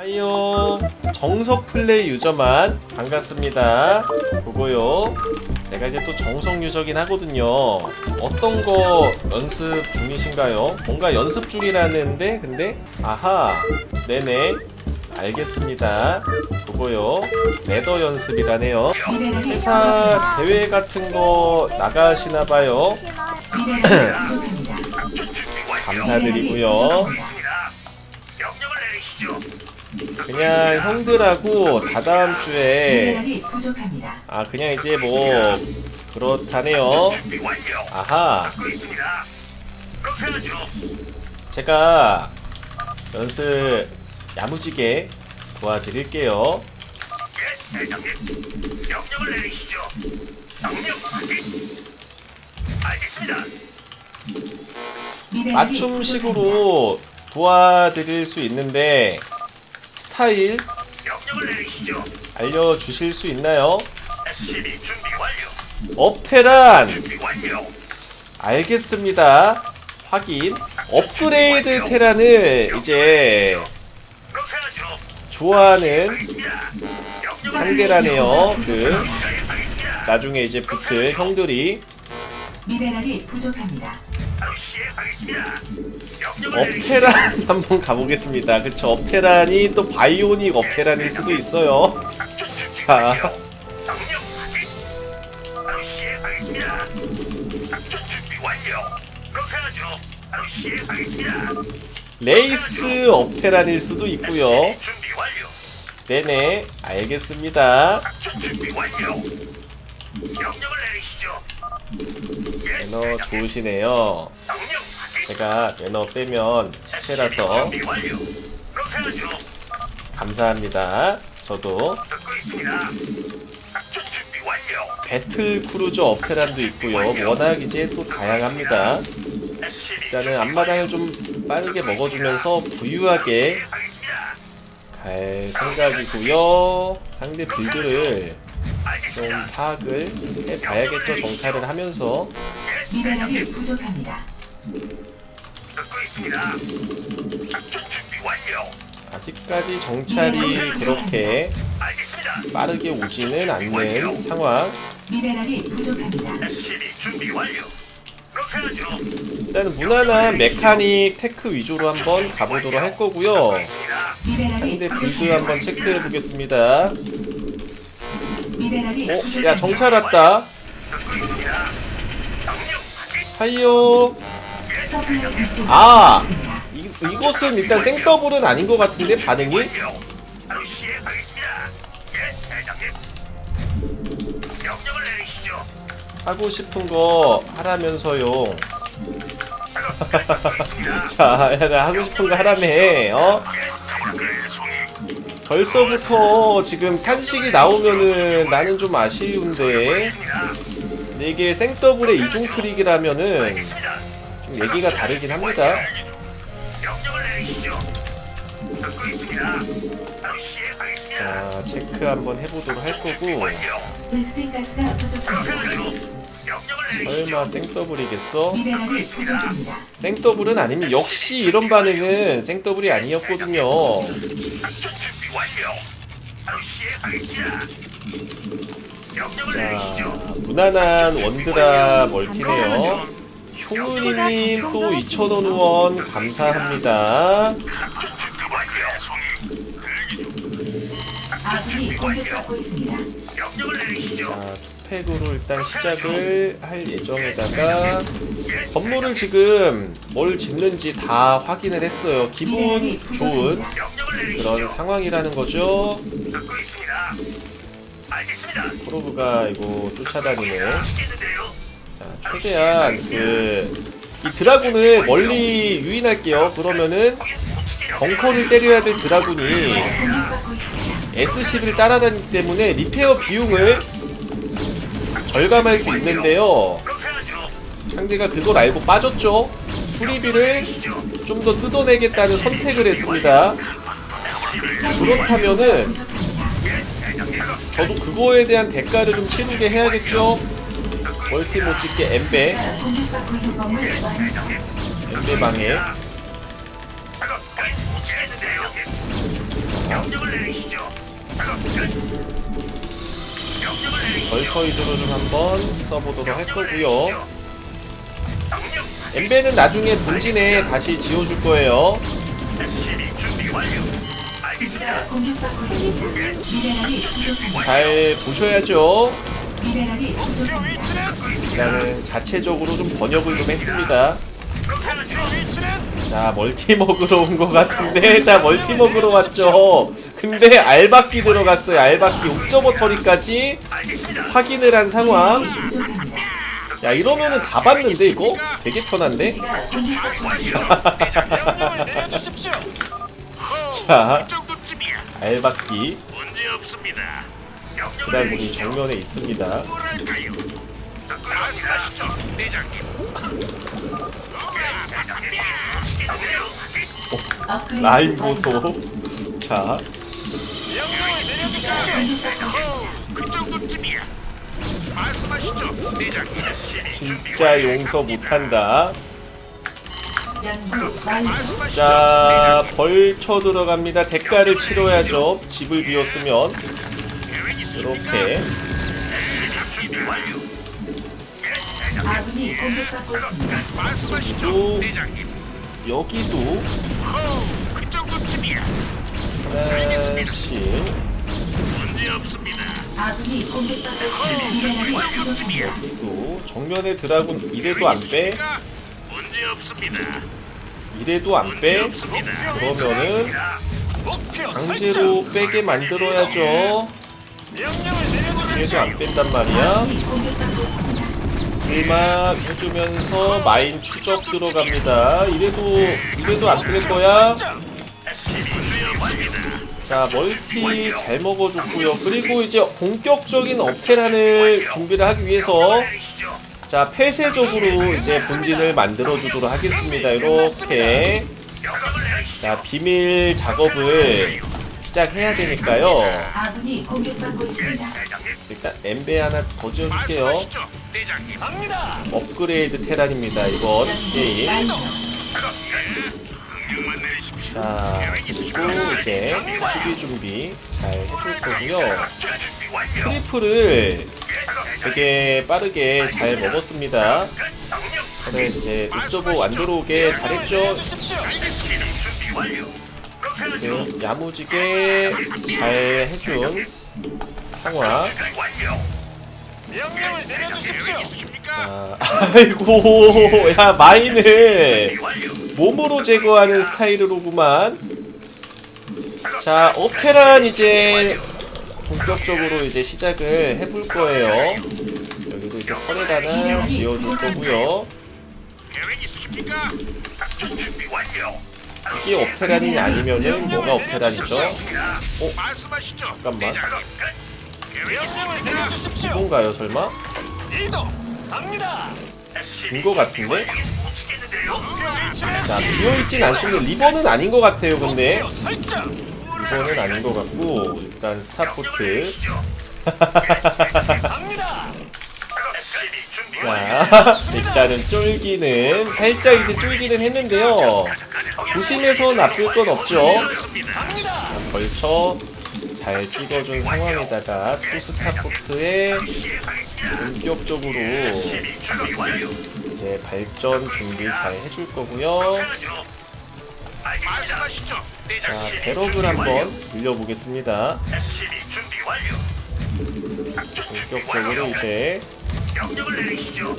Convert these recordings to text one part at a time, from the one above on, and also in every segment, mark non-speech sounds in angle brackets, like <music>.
하이요. 정석 플레이 유저만 반갑습니다. 보고요. 제가 이제 또 정석 유저긴 하거든요. 어떤 거 연습 중이신가요? 뭔가 연습 중이라는데 근데 아하 네네 알겠습니다. 보고요. 레더 연습이라네요. 회사 대회 같은 거 나가시나봐요. <clears throat> 감사드리고요 그냥 형들하고 다다음 주에. 아 그냥 이제 뭐 그렇다네요. 아하. 제가 연습 야무지게 도와드릴게요. 명령을 내리시죠. 명령. 맞춤식으로 도와드릴 수 있는데 스타일 명령을 내리시죠. 알려주실 수 있나요? SCB 준비 완료. 업테란 준비 완료. 알겠습니다 확인 업그레이드 테란을 이제 그렇게 하죠. 좋아하는 알겠습니다. 명령을 상대라네요 그 시행하겠습니다. 나중에 이제 붙을 형들이 미네랄이 부족합니다. 업테란 <laughs> 한번 가보겠습니다 그쵸 업테란이 또 바이오닉 업테란일 수도 있어요 자. 레이스 업테란일 수도 있고요. 네네 알겠습니다. 명령을 내리시죠. 예, 매너. 좋으시네요. 제가 매너 빼면 시체라서. 감사합니다 저도. 배틀 크루저 업테란도 있고요 워낙 이제 또 다양합니다 일단은 앞마당을 좀 빠르게 먹어주면서 부유하게. 갈 생각이고요 상대 빌드를 좀. 파악을 해봐야겠죠 정찰을 하면서 예, 미네랄이. 부족합니다. 듣고 있습니다. 작전 준비 완료. 아직까지 정찰이 그렇게 알겠습니다. 빠르게 오지는 않는 상황 미네랄이 부족합니다. SCB 준비 완료. 그렇게 하죠. 일단은 무난한 메카닉 테크 위주로 한번 가보도록 할 거고요. 미네랄이 상대 빌드 부족합니다. 한번 체크해 보겠습니다 미네랄이 어? 야 정찰 왔다. 하이요 서플라이 디포가 아! 부족합니다. 이, 이것은 일단 생더블은 아닌 것 같은데 반응이? 완료. 바로 시행하겠습니다. 예, 대장님. 명령을 내리시죠. 하고 싶은 거 하라면서요 작업 <laughs> 끝. 자, 야, 나 하고 싶은 거 하라며 어? 예. 벌써부터 지금 탄식이 나오면은 나는 좀 아쉬운데 이게 생더블의 이중 트릭이라면은. 좀 얘기가 다르긴 합니다. 자 체크 한번 해보도록 할 거고 설마. 생더블이겠어? 생더블은 아니면 역시 이런 반응은 생더블이 아니었거든요 준비 완료. 바로 시행하겠습니다. 명령을 자 내리시죠. 무난한 원드라 멀티네요 효은이님 또 2,000원 후원 감사합니다 준비 완료. 송이. 아군이 공격받고 있습니다. 명령을 내리시죠. 자 투팩으로 일단 시작을 할 예정에다가 건물을 지금 뭘 짓는지 다 확인을 했어요 기분 좋은 부족합니다. 명령을 내리시죠. 그런 상황이라는 거죠 듣고 있습니다. 알겠습니다. 프로브가 이거 쫓아다니네 시겠는데요. 자 최대한 그 이 드라군을 멀리 유인할게요 그러면은 벙커를 때려야 될 드라군이 공격받고 있습니다. S11을 따라다니기 때문에 리페어 비용을 절감할 수 있는데요. 상대가 그걸 알고 빠졌죠 수리비를 좀 더 뜯어내겠다는 선택을 했습니다 그렇다면은. 저도 그거에 대한 대가를 좀 치르게 해야겠죠 멀티 못 찍게 엠베. 엠베 방해 벌처 위주로 좀 한번 써보도록 할 거고요. 엠베는 나중에 본진에 다시 지어줄 거예요. 공격받고 있습니다. 미네랄이 부족합니다. 잘 보셔야죠. 미네랄이 부족합니다. 일단은 자체적으로 좀 번역을 좀 했습니다. 자, 멀티 먹으러 온 것 같은데. 자, 멀티 먹으러 왔죠. 근데 알바끼 들어갔어요. 알바끼 옥저버 터리까지. 확인을 한 상황. 야, 이러면은 다 봤는데, 이거? 되게 편한데? <laughs> 자. 알바끼. 드라군이 내리시죠. 정면에 있습니다. 대장님. 업그레이드 라인. 보소. <laughs> 자, 명령을 기지가 내려주십시오. 공격받고 있습니다. 그 정도쯤이야. 말씀하시죠, 대장님. 진짜 용서 못한다. 말씀하시죠, 자, 벌쳐 들어갑니다. 대가를 치러야죠. 집을 비웠으면. 계획? 이렇게. 아군이 공격받고 있습니다. 말씀하시죠, 또- 대장님. 여기도 어우, 그 정도쯤이야. 하나씩. 문제 없습니다. 아군이 공격받고 있습니다. 미네랄이 부족합니다. 여기도 정면에 드라군 이래도 안 빼? 문제 없습니다. 이래도 안 빼? 없습니다. 그러면은 목표 강제로 빼게 만들어야죠. 명령을. 이래도 안 뺀단 말이야. 아군이 공격받고 있습니다. 일막 해주면서 마인 추적 들어갑니다. 이래도 이래도 안뺄 거야. 자 멀티 잘 먹어줬고요. 그리고 이제 본격적인 업테란을 준비를 하기 위해서 자 폐쇄적으로 이제 본진을 만들어주도록 하겠습니다. 이렇게 자 비밀 작업을 시작해야 되니까요. 아군이 공격받고 있습니다. 일단 엠베 하나 더 지어줄게요. 말씀하시죠, 대장님. 갑니다. 업그레이드 테란입니다. 이번 연구 게임. 완료. 명령만 내리십시오. 자 그리고 이제 수비 준비 잘 해줄 거고요. 트리플을 되게 빠르게 잘 먹었습니다. 그래 이제 옥저보 안 들어오게 잘했죠. 알겠습니다. 준비 완료. 그 야무지게 잘 해준 상황. 완료. 명령을 내려주십시오. 자, 아이고 야 마인을. 몸으로 제거하는 스타일로구만. 자 업테란 이제 본격적으로 이제 시작을 해볼 거예요. 여기도 이제 털에 하나 지어줄 거고요. 계획 있으십니까? 작전 준비 완료. 이게 업테란이 아니면은 뭐가 업테란이죠? 어? 잠깐만. 이건가요 설마? 빈거 같은데? 자 비어있진 않습니다. 리버는 아닌 것 같아요 근데. 리버는 아닌 것 같고 일단 스타포트. <laughs> 자 <laughs> 일단은 쫄기는 살짝 이제 쫄기는 했는데요 조심해서 나쁠 건 없죠 갑니다. 벌쳐 잘 찍어준 상황에다가 투스타포트에 본격적으로 이제 발전 준비 잘 해줄 거고요. 자. 배럭을 한번 늘려보겠습니다 본격적으로. 이제 명령을 내리시죠.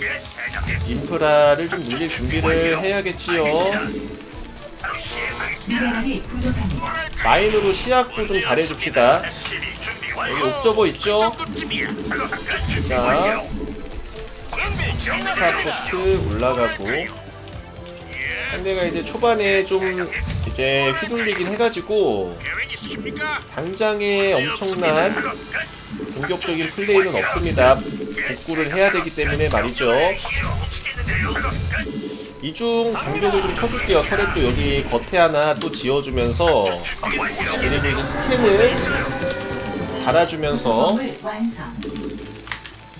예, 대장님. 인프라를 좀 늘릴 준비를 해야겠지요 바로 시행하겠습니다. 미네랄이 부족합니다. 마인으로 시약도 좀 잘해줍시다 준비 여기. 옥저버 있죠? 정도쯤이야. 작전 준비 자 완료. 준비 끝났습니다. 스타포트 올라가고 상대가 이제 초반에 좀 이제 휘둘리긴 해가지고 계획 있으십니까? 당장에 엄청난 공격적인 플레이는 없습니다 복구를 해야 되기 때문에 말이죠 이중 공격을 좀 쳐줄게요 터렛도 여기 겉에 하나 또 지어주면서 그리고 이제 스캔을 달아주면서.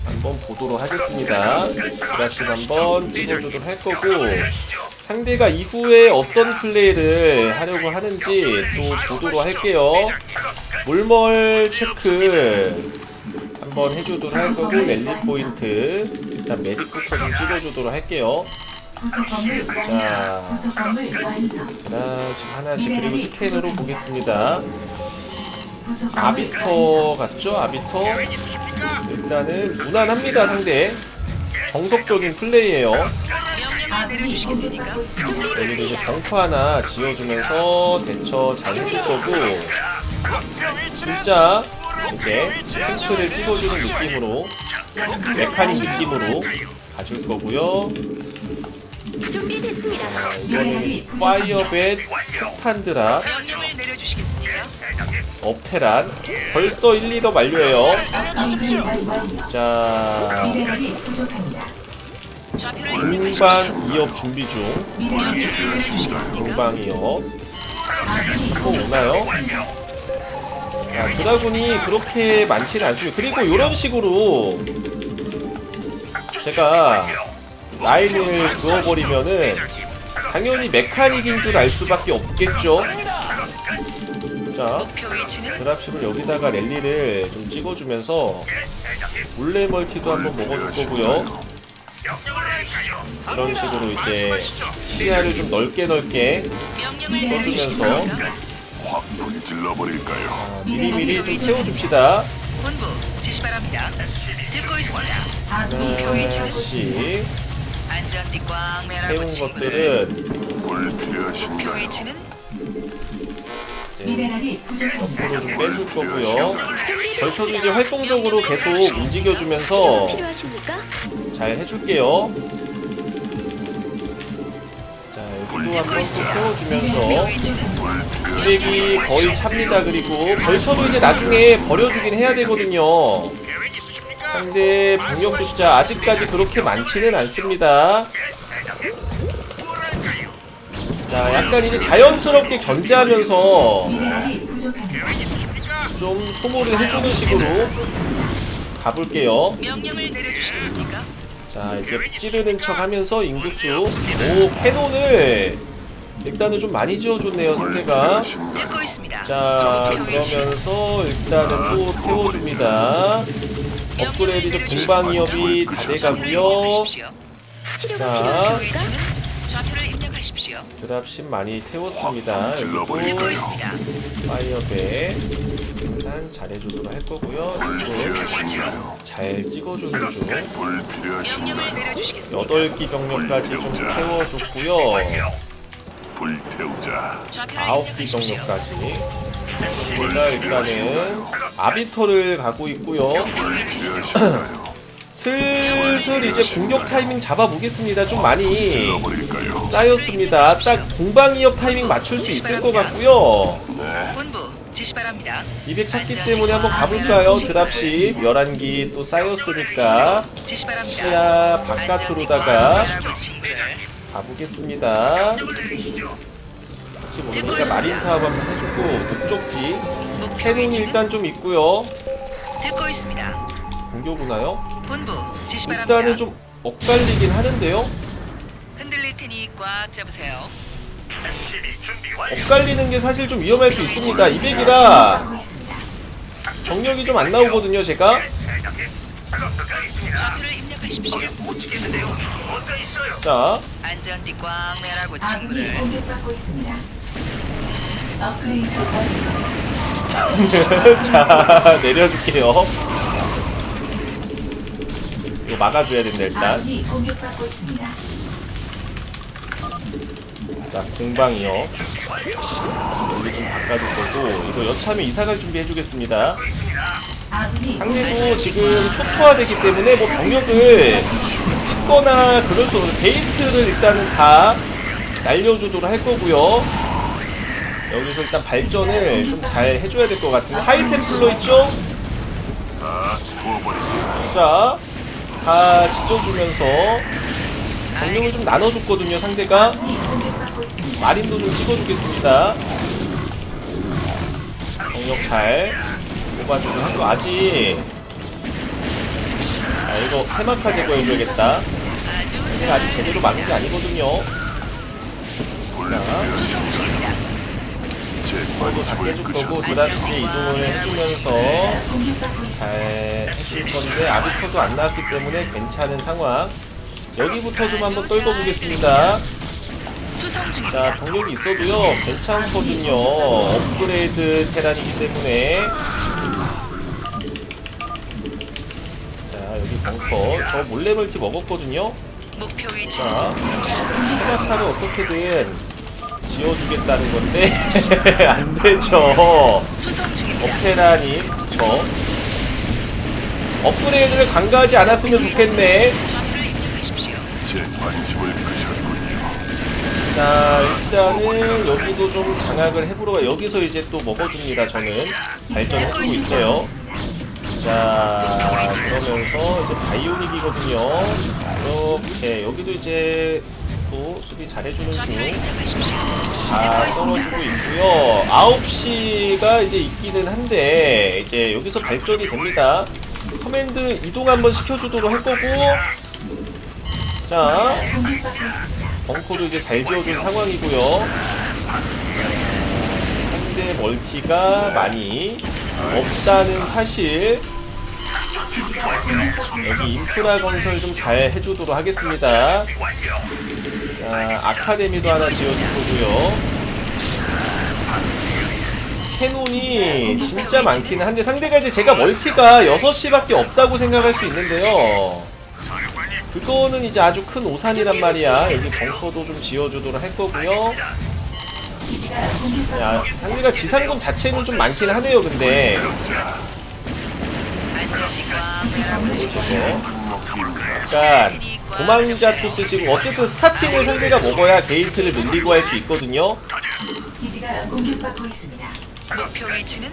한번 보도록 하겠습니다. 브라신 한번 찍어주도록 할 거고 상대가 이후에 어떤 플레이를 하려고 하는지 또 보도록 할게요. 몰몰 체크 한번 해주도록 할 거고 랠리 포인트 일단 메디부터 좀 찍어주도록 할게요. 건물 자. 완성. 부속 건물 완성. 하나씩 하나씩 그리고 스캔으로 보겠습니다. 건물. 아비터 같죠? 아비터 일단은 무난합니다 상대 정석적인 플레이예요. 아군이 공격받고 있습니다. 여기도 이제 벙커 하나 지어주면서 대처 잘 해줄 거고 진짜 이제 테스트를 찍어주는 느낌으로 메카닉 느낌으로 가줄 거고요. 준비됐습니다. 아, 이번엔 파이어벳 폭탄 드랍 명령을 내려주시겠습니까? 업테란 벌써 1, 2더 만료해요. 업그레이드 완료. 자 미네랄이 부족합니다. 좌표를 공방 2업 준비 중. 미네랄이 부족합니다. 공방 2업 아군이 또 오나요? 자, 드라군이 그렇게 많지는 않습니다. 그리고 이런 식으로 제가 라인을 그어버리면은 당연히 메카닉인 줄 알 수밖에 없겠죠. 자, 드랍십을 여기다가 랠리를 좀 찍어주면서 몰래 멀티도 한번 먹어줄 거고요. 이런 식으로 이제 시야를 좀 넓게 넓게 써주면서. 확 불질러 버릴까요? 아, 미리미리 좀 세워줍시다. 본부 지시 바랍니다. 듣고 있습니다. 아군이 목표 위치는 하나씩 안전띠 꽉 매라고 친구들. 것들은 불 목표 필요하신가요? 위치는 이제 미네랄이 부족합니다. 옆으로 좀 빼줄 거고요. 벌써도 이제 활동적으로 계속 움직여주면서 필요하십니까? 잘 해줄게요. 한번 또 태워주면서 미네랄이 부족합니다. 블랙이 거의 찹니다. 그리고 벌쳐도 이제 나중에 버려주긴 해야 되거든요. 상대 병력 숫자 아직까지 그렇게 많지는 않습니다. 자, 약간 이제 자연스럽게 견제하면서. 좀 소모를 해주는 식으로 가볼게요. 자, 이제 찌르는 척 하면서 인구수. 오, 캐논을 일단은 좀 많이 지어줬네요, 있습니다. 자. 그러면서 일단은 또 태워줍니다. 업그레이드 이제 공방이업이 다 돼가고요. 자. 드랍십 많이 태웠습니다. 여기도? 있습니다. 파이어배 항상 잘해주도록 할 거고요. 불 이거 필요하신가요? 잘 찍어주는 중. 내려주시겠습니까? 8기 병력까지 좀 태워줬고요. 9기 입력하십시오. 병력까지. 저희가 일단은 아비터를 가고 있고요. <clears throat> 슬슬 이제 공격 타이밍 잡아보겠습니다. 좀 많이? 쌓였습니다. 딱 공방이업 타이밍 맞출 수 있을 것 같고요. 본부 지시 바랍니다. 200 찾기 때문에 한번 가볼까요? 드랍십 11기 또 쌓였으니까 지시 바랍니다. 시야 바깥으로다가. 가보겠습니다. 혹시 모르니까 마린 사업 한번 해주고 목적지 목표 캐논이 위치는 일단 좀 있고요. 듣고 있습니다. 공격 오나요? 본부 지시 바랍니다. 일단은 좀 엇갈리긴 하는데요. 흔들릴 테니 꽉 잡으세요. 엇갈리는 게 사실 좀 위험할 수 있습니다. 200이라 하고 있습니다. 정력이 좀 안 나오거든요, 제가. 자, 안전띠 꽉 매라고 아군이 친구들. 공격받고 있습니다. 업그레이드 <laughs> 완료. 자 내려줄게요. 이거 막아줘야 된다 일단. 공격받고 있습니다. 자 공방이요. 여기 좀 바꿔줄 거고 이거 여차하면 이사갈 준비해주겠습니다. 상대도 지금 초토화되기 때문에 뭐 병력을 찍거나 그럴 수 없는 게이트를 일단은 다 날려주도록 할 거고요. 여기서 일단 발전을 좀 잘 해줘야 될 것 같은데 하이템플러 있죠? 자, 다 지져주면서 병력을 좀 나눠줬거든요, 상대가. 마린도 좀 찍어주겠습니다. 병력 잘 뽑아주고 한거 아직. 아, 이거 테마카 제거해줘야겠다. 제가 아직 제대로 막은 게 아니거든요. 도 관심을 해줄 거고. 드랍시게 이동을 해주면서. 잘 해줄 건데 아비터도 안 나왔기 때문에 괜찮은 상황 여기부터 좀 한번 떨궈 보겠습니다. 수송 자. 병력이 있어도요. 괜찮거든요. 업그레이드 테란이기 때문에. 자 여기 벙커. 저 몰래 멀티 먹었거든요. 자 스마타를 어떻게든 지워주겠다는 건데 <laughs> 안 되죠. 오페라님 저 업그레이드를 간과하지 않았으면 좋겠네 좌표를 입력하십시오. 제 관심을 끄셨군요. 자 일단은 여기도 좀 장악을 해보러 가 여기서 이제 또 먹어줍니다 저는 발전해주고 있어요 자 그러면서 이제 바이오닉이거든요 이렇게 여기도 이제 또 수비 잘해주는 좌표를 중 입력하십시오. 다 썰어주고 있고요. 9시가 이제 있기는 한데 이제 여기서 발전이 됩니다. 커맨드 이동 한번 시켜주도록 할 거고 자. 벙커도 이제 잘 지어준 상황이고요. 상대 멀티가 많이 없다는 사실. 여기 인프라 건설 좀 잘 해주도록 하겠습니다. 자, 아카데미도 하나 지어줄 거고요. 캐논이 진짜 많기는 한데 상대가 이제 제가 멀티가 6시밖에 없다고 생각할 수 있는데요. 그거는 이제 아주 큰 오산이란 말이야. 여기 벙커도 좀 지어주도록 할 거고요. 기지가 공격받고 야, 있습니다. 상대가 지상금 자체는 좀 많긴 하네요, 근데. 네. 약간 도망자 투 쓰시고 어쨌든 스타팅을 상대가 먹어야 게이트를 늘리고 할 수 있거든요.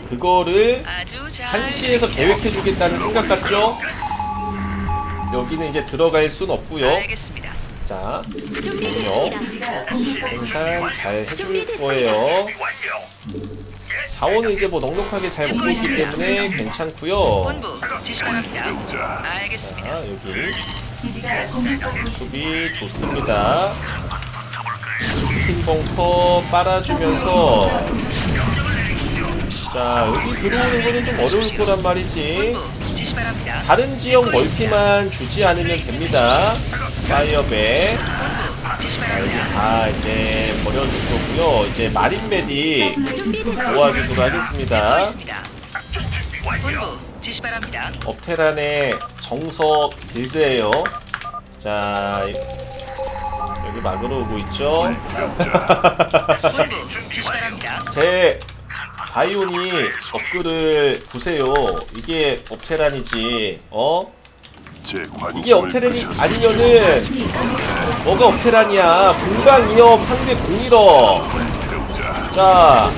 그거를 1시에서 계획해주겠다는 생각 같죠? 여기는 이제 들어갈 순 없고요. 알겠습니다. 자, 있습니다. 생산 잘 해줄 거예요. 자원은 이제 뭐 넉넉하게 잘 먹고 있기 때문에 괜찮고요. 본부 지시 바랍니다. 태우자. 알겠습니다. 자, 여기 기지가 공격받고 있습니다. 수비 좋습니다. 흰 벙커 빨아주면서 자 여기 들어오는 거는 좀 어려울 거란 말이지 본부 다. 다른 지역 멀티만 주지 않으면 됩니다 파이어백 자 여기. 다 이제 버려줄 거고요 이제 마린메디 도와주도록 하겠습니다 지시 바랍니다. 업테란의 정석 빌드예요 자 이- 여기 막으러 오고 있죠. <laughs> 제 바이오니 업글을 보세요. 이게 업테란이지. 어? 이게 업테란이. 아니면은 뭐가 업테란이야? 공방 이업 상대 공일업. 태우자. 자,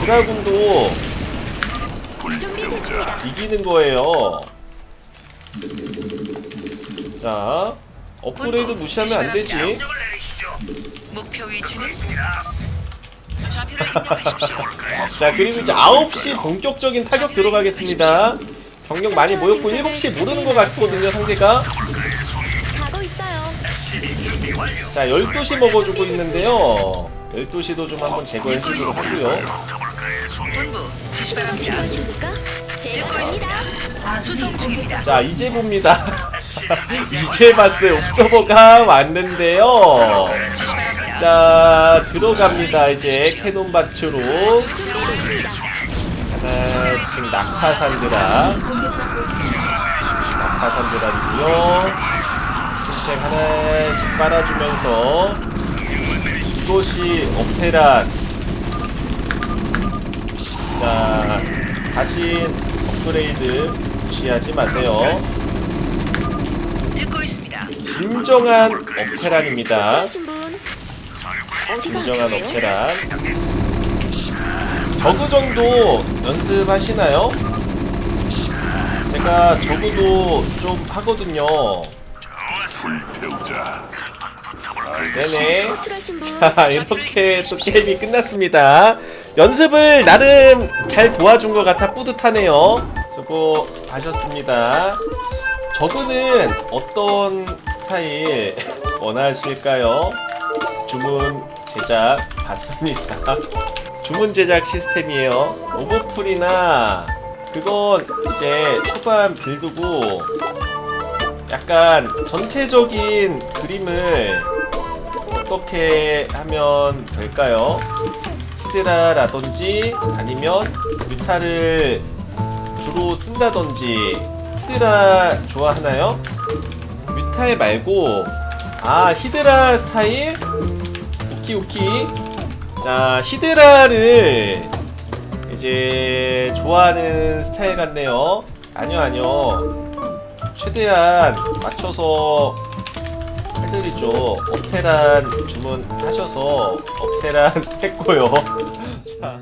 드라군도. 이기는 거예요. 자, 업그레이드 무시하면 안 되지. 목표 위치는 <laughs> 자, 그리고 이제 9시 본격적인 타격 들어가겠습니다. 병력 많이 모였고 7시 모르는 것 같거든요, 상대가. 가고 있어요. 자, 12시 먹어주고 있는데요. 12시도 좀 한번 제거해 주도록 하고요. 본부 지시 바랍니다. 필요하십니까? 제가 갑니다. 수송 중입니다. 자, 이제 봅니다. <laughs> <laughs> 이제 봤어요. 옵저버가 왔는데요. 지시. 자, 들어갑니다. 이제 캐논 밭으로. 하나씩 낙하산드라. 낙하산드라이고요. 침팩 하나씩 빨아주면서 이것이 옵테란. 자, 다시 업그레이드 무시하지 마세요. 진정한 업테란입니다. 진정한 업체란. 저그 정도 연습하시나요? 제가 저그도 좀 하거든요. 불태우자. 네네. 호출하신 분. 자 이렇게 또 게임이 끝났습니다. 연습을 나름 잘 도와준 것 같아 뿌듯하네요. 수고하셨습니다. 저그는 어떤 스타일 원하실까요? 주문 제작 받습니다. <laughs> 주문 제작 시스템이에요. 오버풀이나 그건 이제 초반 빌드고 약간 전체적인 그림을 어떻게 하면 될까요? 히드라라든지 아니면 뮤타를 주로 쓴다든지 히드라 좋아하나요? 뮤탈 말고 아 히드라 스타일? 오키 오키. 자 히드라를 이제 좋아하는 스타일 같네요. 아니요 아니요. 최대한 맞춰서 해드리죠. 업테란 주문하셔서 업테란 <laughs> 했고요. <laughs> 자